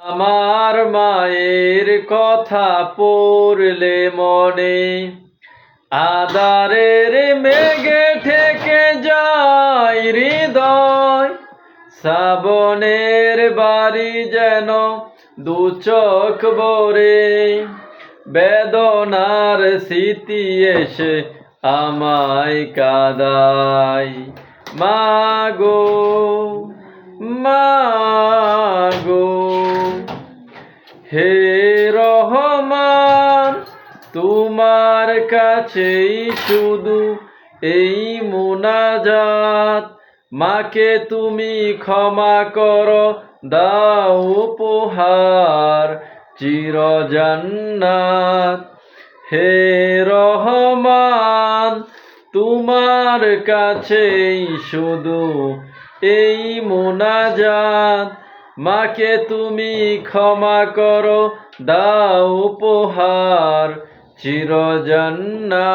আমার মায়ের কথা পড়লে মনে আদারের মেঘে ঠেকে যায় হৃদয়। শ্রাবণের বাড়ি যেন দু চোখ ভরে, বেদনার স্মৃতি এসে আমায় কাদাই মাগো মাগো হে রহমান, তোমার কাছেই শুধু এই মোনাজাত। মাকে তুমি ক্ষমা করো, দাও উপহার চিরজান্নাত হে রহমান, তোমার কাছেই শুধু এই মোনাজাত। মাকে তুমি ক্ষমা করো দাও উপহার চিরজান্নাত।